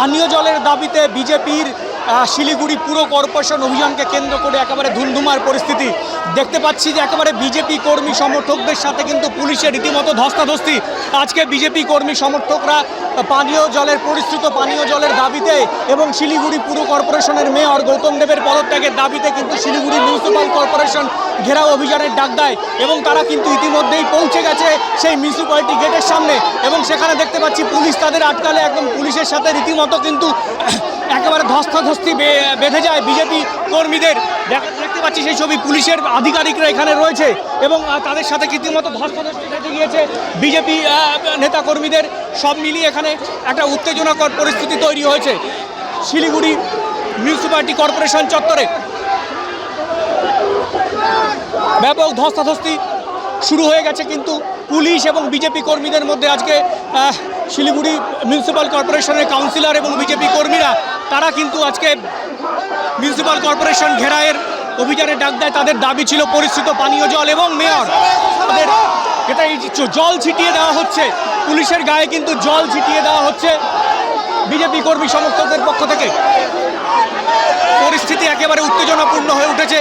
পানীয় জলের দাবিতে বিজেপির শিলিগুড়ি পুরো কর্পোরেশন অভিযানকে কেন্দ্র করে একেবারে ধুমধুমার পরিস্থিতি। দেখতে পাচ্ছি যে একেবারে বিজেপি কর্মী সমর্থকদের সাথে কিন্তু পুলিশের রীতিমতো ধস্তাধস্তি। আজকে বিজেপি কর্মী সমর্থকরা পানীয় জলের পরিশ্রুত পানীয় জলের দাবিতে এবং শিলিগুড়ি পুর কর্পোরেশনের মেয়র গৌতম দেবের পদত্যাগের দাবিতে কিন্তু শিলিগুড়ি মিউনিসিপ্যাল কর্পোরেশন ঘেরাও অভিযানের ডাক দেয় এবং তারা কিন্তু ইতিমধ্যেই পৌঁছে গেছে সেই মিউনিসিপ্যালিটি গেটের সামনে এবং সেখানে দেখতে পাচ্ছি পুলিশ তাদের আটকালে একদম পুলিশের সাথে রীতিমতো কিন্তু একেবারে ধস্তাধস্তি বে- বেঁধে যায় বিজেপি কর্মীদের। দেখ- দেখতে পাচ্ছি সেই ছবি পুলিশের আধিকারিকরা এখানে রয়েছে এবং তাদের সাথে রীতিমতো ধস্তাধস্তি বেঁধে গিয়েছে বিজেপি নেতা কর্মীদের। সব মিলিয়ে এখানে একটা উত্তেজনাকর পরিস্থিতি তৈরি হয়েছে। শিলিগুড়ি মিউনিসিপ্যালিটি কর্পোরেশন চত্বরে ব্যাপক ধস্তাধস্তি শুরু হয়ে গেছে, কিন্তু পুলিশ এবং বিজেপি কর্মীদের মধ্যে আজকে শিলিগুড়ি মিউনিসিপ্যাল কর্পোরেশনের কাউন্সিলর এবং বিজেপি কর্মীরা, তারা কিন্তু আজকে মিউনিসিপ্যাল কর্পোরেশন ঘেরায়ের অভিযানে ডাক দেয়। তাদের দাবি ছিল পরিস্থিত পানীয় জল এবং মেয়র তাদের এটা জল ছিটিয়ে দেওয়া হচ্ছে, পুলিশের গায়ে কিন্তু জল ছিটিয়ে দেওয়া হচ্ছে বিজেপি কর্মী সমর্থকদের পক্ষ থেকে। পরিস্থিতি একেবারে উত্তেজনাপূর্ণ হয়ে উঠেছে।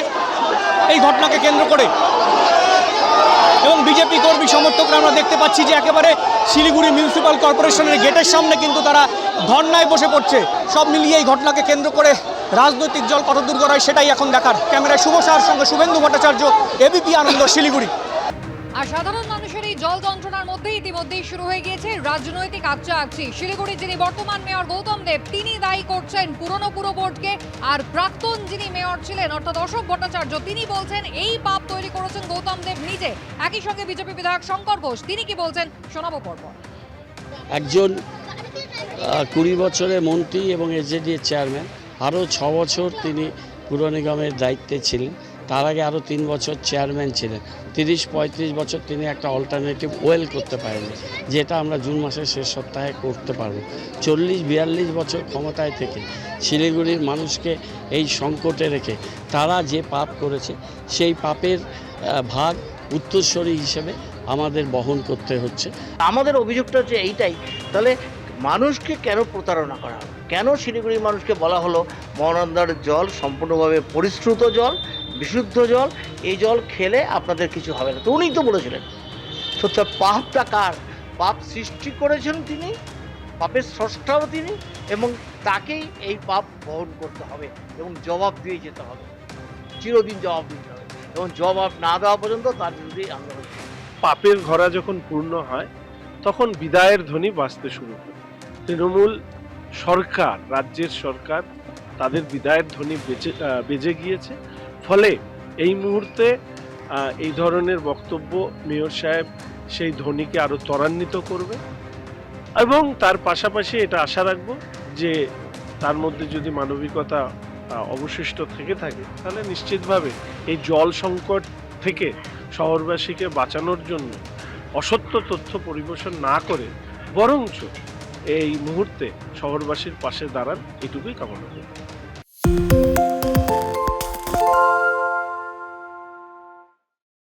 এই ঘটনাকে কেন্দ্র করে এবং বিজেপি কর্মী সমর্থকরা আমরা দেখতে পাচ্ছি যে একেবারে শিলিগুড়ি মিউনিসিপ্যাল কর্পোরেশনের গেটের সামনে কিন্তু তারা ধর্নায় বসে পড়ছে। সব মিলিয়ে এই ঘটনাকে কেন্দ্র করে রাজনৈতিক জল কত দূর গড়ায় সেটাই এখন দেখার। ক্যামেরায় শুভ সাহার সঙ্গে শুভেন্দু ভট্টাচার্য এবিপি আনন্দ, শিলিগুড়ি। আর সাধারণ জল যন্ত্রণার মধ্যে ইতিমধ্যেই শুরু হয়ে গিয়েছে রাজনৈতিক আকছি শিলিগুড়ির যিনি বর্তমান মেয়র গৌতম দেব, তিনি দায়ী করছেন পুরনো পুরো বোর্ডকে, আর প্রাক্তন যিনি মেয়র ছিলেন, অর্থাৎ অশোক ভট্টাচার্য, তিনি বলছেন এই পাপ তৈরি করেছেন গৌতম দেব নিজে। একই সঙ্গে বিজেপি বিধায়ক শঙ্কর ঘোষ, তিনি কি বলছেন শোনাবো পরপর। একজন কুড়ি বছরের মন্ত্রী এবং এসজেডি এর চেয়ারম্যান। আরও ছ বছর তিনি পুর নিগমের দায়িত্বে ছিলেন। তার আগে আরও তিন বছর চেয়ারম্যান ছিলেন। তিরিশ, পঁয়ত্রিশ বছর তিনি একটা অল্টারনেটিভ ওয়েল করতে পারেননি, যেটা আমরা জুন মাসের শেষ সপ্তাহে করতে পারব। চল্লিশ, বিয়াল্লিশ বছর ক্ষমতায় থেকে শিলিগুড়ির মানুষকে এই সংকটে রেখে তারা যে পাপ করেছে, সেই পাপের ভাগ উত্তরস্বরী হিসেবে আমাদের বহন করতে হচ্ছে। আমাদের অভিযোগটা হচ্ছে এইটাই, তাহলে মানুষকে কেন প্রতারণা করা কেন শিলিগুড়ির মানুষকে বলা হলো মহানন্দার জল সম্পূর্ণভাবে পরিশ্রুত জল বিশুদ্ধ জল, এই জল খেলে আপনাদের কিছু হবে না। তো উনিই তো বলেছিলেন, সত্যি পাপটা কার? পাপ সৃষ্টি করেছেন তিনি, পাপের স্রষ্টাও তিনি, এবং তাকেই এই পাপ বহন করতে হবে এবং জবাব দিয়ে যেতে হবে। চিরদিন জবাব দিতে হবে। এবং জবাব না দেওয়া পর্যন্ত তার বিরুদ্ধে আন্দোলন পাপের ঘরা যখন পূর্ণ হয়, তখন বিদায়ের ধ্বনি বাঁচতে শুরু করে। তৃণমূল সরকার, রাজ্যের সরকার, তাদের বিদায়ের ধ্বনি বেজে গিয়েছে। ফলে এই মুহূর্তে এই ধরনের বক্তব্য মেয়র সাহেব সেই ধ্বনিকে আরও ত্বরান্বিত করবে এবং তার পাশাপাশি এটা আশা রাখব যে তার মধ্যে যদি মানবিকতা অবশিষ্ট থেকে থাকে, তাহলে নিশ্চিতভাবে এই জল সংকট থেকে শহরবাসীকে বাঁচানোর জন্য অসত্য তথ্য পরিবেশন না করে বরঞ্চ এই মুহূর্তে শহরবাসীর পাশে দাঁড়ান, এটুকুই কামনা করি।